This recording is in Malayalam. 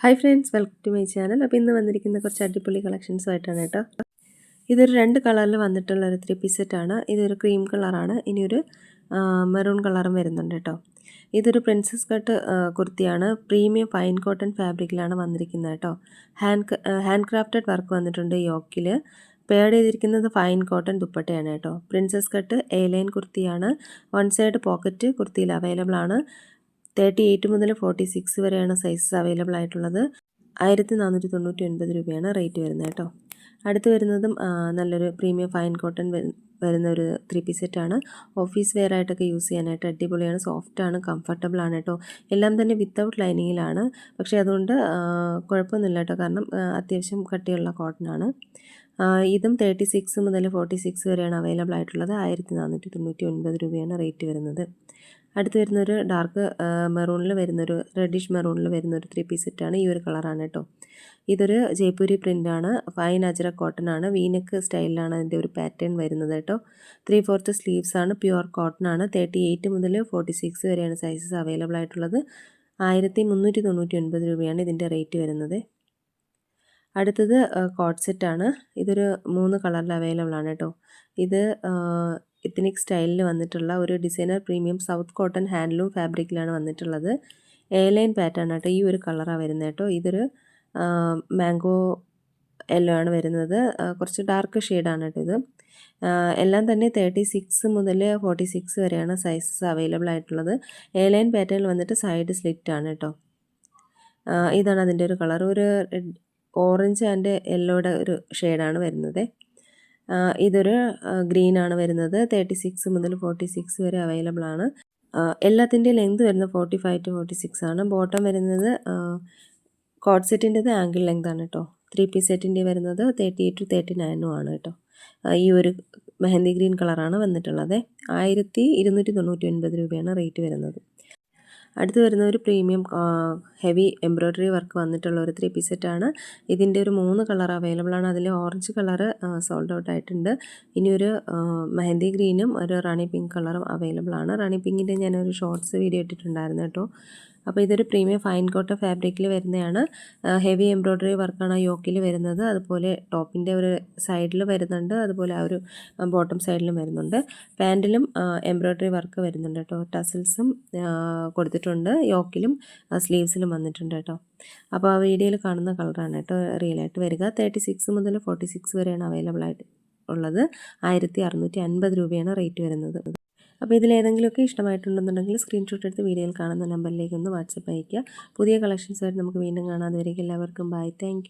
Hi friends welcome to my channel അപ്പോൾ ഇന്ന് വന്നിരിക്കുന്ന കുറച്ച് അടിപൊളി കളക്ഷൻസുമായിട്ടാണ് കേട്ടോ. ഇതൊരു രണ്ട് കളറിൽ വന്നിട്ടുള്ള ഒരു ത്രീ പീസ് സെറ്റാണ് ഇതൊരു ക്രീം കളറാണ് ഇനിയൊരു മെറൂൺ കളറും വരുന്നുണ്ട് കേട്ടോ. ഇതൊരു പ്രിൻസസ് കട്ട് കുർത്തിയാണ്. പ്രീമിയം ഫൈൻ കോട്ടൺ ഫാബ്രിക്കിലാണ് വന്നിരിക്കുന്നത് കേട്ടോ. ഹാൻഡ് ഹാൻഡ് ക്രാഫ്റ്റഡ് വർക്ക് വന്നിട്ടുണ്ട് യോക്കിൽ പേഡ് ചെയ്തിരിക്കുന്നത് ഫൈൻ കോട്ടൺ ദുപ്പട്ടയാണ് കേട്ടോ. പ്രിൻസസ് കട്ട് എ ലൈൻ കുർത്തിയാണ്. വൺ സൈഡ് പോക്കറ്റ് കുർത്തിയിൽ അവൈലബിൾ ആണ്. തേർട്ടി എയ്റ്റ് മുതൽ ഫോർട്ടി സിക്സ് വരെയാണ് സൈസസ് അവൈലബിൾ ആയിട്ടുള്ളത്. ആയിരത്തി നാനൂറ്റി തൊണ്ണൂറ്റി ഒൻപത് രൂപയാണ് റേറ്റ് വരുന്നത് കേട്ടോ. അടുത്ത് വരുന്നതും നല്ലൊരു പ്രീമിയം ഫൈൻ കോട്ടൺ വരുന്ന ഒരു ത്രീ പീസ് സെറ്റാണ് ഓഫീസ് വെയർ ആയിട്ടൊക്കെ യൂസ് ചെയ്യാനായിട്ട് അടിപൊളിയാണ്. സോഫ്റ്റാണ് കംഫർട്ടബിൾ ആണ് കേട്ടോ. എല്ലാം തന്നെ വിത്തൗട്ട് ലൈനിങ്ങിലാണ് പക്ഷേ അതുകൊണ്ട് കുഴപ്പമൊന്നുമില്ല കേട്ടോ. കാരണം അത്യാവശ്യം കട്ടിയുള്ള കോട്ടൺ ആണ്. ഇതും തേർട്ടി സിക്സ് മുതൽ ഫോർട്ടി സിക്സ് വരെയാണ് അവൈലബിൾ ആയിട്ടുള്ളത്. ആയിരത്തി നാനൂറ്റി തൊണ്ണൂറ്റി ഒൻപത് രൂപയാണ് റേറ്റ് വരുന്നത്. അടുത്ത് വരുന്നൊരു ഡാർക്ക് മെറൂണിൽ വരുന്നൊരു റെഡിഷ് മെറൂണിൽ വരുന്നൊരു ത്രീ പീസ് സെറ്റാണ് ഈ ഒരു കളറാണ് കേട്ടോ ഇതൊരു ജയ്പൂരി പ്രിന്റാണ് ഫൈൻ അജറ കോട്ടൺ ആണ്. വീനക്ക് സ്റ്റൈലിലാണ് അതിന്റെ ഒരു പാറ്റേൺ വരുന്നത് കേട്ടോ ത്രീ ഫോർത്ത് സ്ലീവ്സ് ആണ്. പ്യുവർ കോട്ടൺ ആണ്. തേർട്ടി എയ്റ്റ് മുതൽ ഫോർട്ടി സിക്സ് വരെയാണ് സൈസസ് അവൈലബിൾ ആയിട്ടുള്ളത്. ആയിരത്തി മുന്നൂറ്റി തൊണ്ണൂറ്റി ഒൻപത് രൂപയാണ് ഇതിന്റെ റേറ്റ് വരുന്നത്. അടുത്തത് കോട്ട് ആണ് ഇതൊരു മൂന്ന് കളറിൽ അവൈലബിൾ ആണ് കേട്ടോ ഇത് എത്തനിക് സ്റ്റൈലിൽ വന്നിട്ടുള്ള ഒരു designer premium south cotton handloom ഫാബ്രിക്കിലാണ് വന്നിട്ടുള്ളത്. എ ലൈൻ പാറ്റേൺ ആട്ടോ ഈ ഒരു കളറാണ് വരുന്നത് കേട്ടോ ഇതൊരു മാംഗോ യെല്ലോ ആണ് വരുന്നത്. കുറച്ച് ഡാർക്ക് ഷെയ്ഡാണ് കേട്ടോ ഇത്. എല്ലാം തന്നെ തേർട്ടി സിക്സ് മുതൽ ഫോർട്ടി സിക്സ് വരെയാണ് സൈസസ് അവൈലബിൾ ആയിട്ടുള്ളത്. എ ലൈൻ പാറ്റേണിൽ വന്നിട്ട് സൈഡ് സ്ലിറ്റ് ആണ് കേട്ടോ ഇതാണ് അതിന്റെ ഒരു കളർ. ഒരു ഓറഞ്ച് ആൻഡ് യെല്ലോയുടെ ഒരു ഷെയ്ഡാണ് വരുന്നത്. ഇതൊരു ഗ്രീൻ ആണ് വരുന്നത്. തേർട്ടി സിക്സ് മുതൽ ഫോർട്ടി സിക്സ് വരെ അവൈലബിൾ ആണ്. എല്ലാത്തിന്റെയും ലെങ്ത് വരുന്നത് forty five to forty six ആണ്. ബോട്ടം വരുന്നത് കോട്ട് സെറ്റിന്റെത് ആംഗിൾ ലെങ്ത് ആണ് കേട്ടോ ത്രീ പീസ് സെറ്റിന്റെ വരുന്നത് തേർട്ടി എയ്റ്റ് ടു തേർട്ടി നയനും ആണ് കേട്ടോ ഈ ഒരു മെഹന്തി ഗ്രീൻ കളറാണ് വന്നിട്ടുള്ളത്. ആയിരത്തി ഇരുന്നൂറ്റി തൊണ്ണൂറ്റി ഒൻപത് രൂപയാണ് റേറ്റ് വരുന്നത്. അടുത്ത് വരുന്ന ഒരു പ്രീമിയം ഹെവി എംബ്രോയ്ഡറി വർക്ക് വന്നിട്ടുള്ള ഒരു ത്രീ പീസ് സെറ്റാണ് ഇതിന്റെ ഒരു മൂന്ന് കളർ അവൈലബിൾ ആണ്. അതിൽ ഓറഞ്ച് കളറ് സോൾഡ് ഔട്ട് ആയിട്ടുണ്ട്. ഇനി ഒരു മെഹന്തി ഗ്രീനും ഒരു റാണി പിങ്ക് കളറും അവൈലബിൾ ആണ്. റാണി പിങ്കിന്റെ ഞാനൊരു ഷോർട്സ് വീഡിയോ ഇട്ടിട്ടുണ്ടായിരുന്നു കേട്ടോ. അപ്പോൾ ഇതൊരു പ്രീമിയം ഫൈൻ കോട്ടൺ ഫാബ്രിക്കിൽ വരുന്നതാണ്. ഹെവി എംബ്രോയ്ഡറി വർക്കാണ് യോക്കിൽ വരുന്നത്. അതുപോലെ ടോപ്പിന്റെ ഒരു സൈഡിൽ വരുന്നുണ്ട്. അതുപോലെ ആ ഒരു ബോട്ടം സൈഡിലും വരുന്നുണ്ട്. പാന്റിലും എംബ്രോയ്ഡറി വർക്ക് വരുന്നുണ്ട് കേട്ടോ. ടസിൽസും കൊടുത്തിട്ടുണ്ട്. യോക്കിലും സ്ലീവ്സിലും വന്നിട്ടുണ്ട് കേട്ടോ. അപ്പോൾ ആ വീഡിയോയിൽ കാണുന്ന കളറാണ് കേട്ടോ റിയലായിട്ട് വരിക. തേർട്ടി സിക്സ് മുതൽ ഫോർട്ടി സിക്സ് വരെയാണ് അവൈലബിൾ ആയിട്ട് ഉള്ളത്. ആയിരത്തി അറുന്നൂറ്റി അൻപത് രൂപയാണ് റേറ്റ് വരുന്നത്. അപ്പോൾ ഇതിലേതെങ്കിലുമൊക്കെ ഇഷ്ടമായിട്ടുണ്ടെന്നുണ്ടെങ്കിൽ സ്ക്രീൻഷോട്ട് എടുത്ത് വീഡിയോയിൽ കാണുന്ന നമ്പറിലേക്ക് ഒന്ന് വാട്സപ്പ് അയയ്ക്കുക. പുതിയ കളക്ഷൻസ് കളക്ഷൻസായിട്ട് നമുക്ക് വീണ്ടും കാണാതെ വരിക എല്ലാവർക്കും ബൈ താങ്ക്